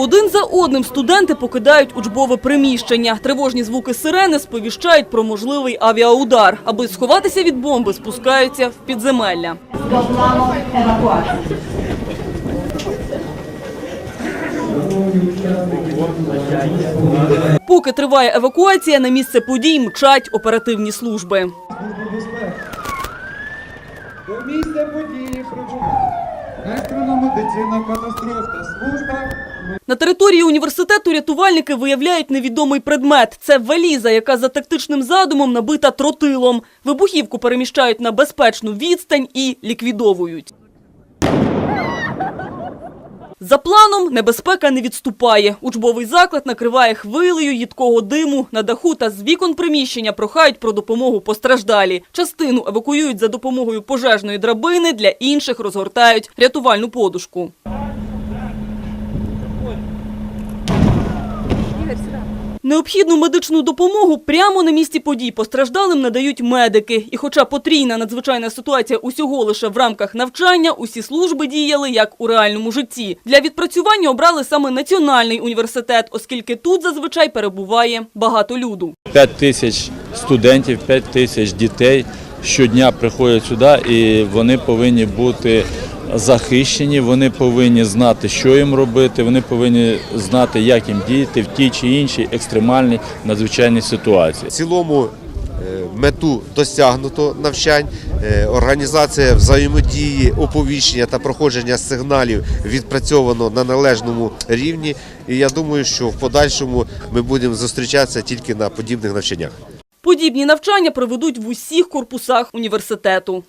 Один за одним студенти покидають учбове приміщення. Тривожні звуки сирени сповіщають про можливий авіаудар. Аби сховатися від бомби, спускаються в підземелля. Поки триває евакуація, на місце подій мчать оперативні служби. До місця події прибула екстрена медицина служба. На території університету рятувальники виявляють невідомий предмет. Це валіза, яка за тактичним задумом набита тротилом. Вибухівку переміщають на безпечну відстань і ліквідовують. За планом небезпека не відступає. Учбовий заклад накриває хвилею їдкого диму. На даху та з вікон приміщення прохають про допомогу постраждалі. Частину евакуюють за допомогою пожежної драбини, для інших розгортають рятувальну подушку. Необхідну медичну допомогу прямо на місці подій постраждалим надають медики. І хоча потрійна надзвичайна ситуація усього лише в рамках навчання, усі служби діяли як у реальному житті. Для відпрацювання обрали саме Національний університет, оскільки тут зазвичай перебуває багато люду. 5 тисяч студентів, 5 тисяч дітей щодня приходять сюди, і вони повинні бути захищені, вони повинні знати, що їм робити, вони повинні знати, як їм діяти в тій чи іншій екстремальній надзвичайній ситуації. В цілому е, мету досягнуто навчань, Е, організація взаємодії, оповіщення та проходження сигналів відпрацьовано на належному рівні. І я думаю, що в подальшому ми будемо зустрічатися тільки на подібних навчаннях. Подібні навчання проведуть в усіх корпусах університету.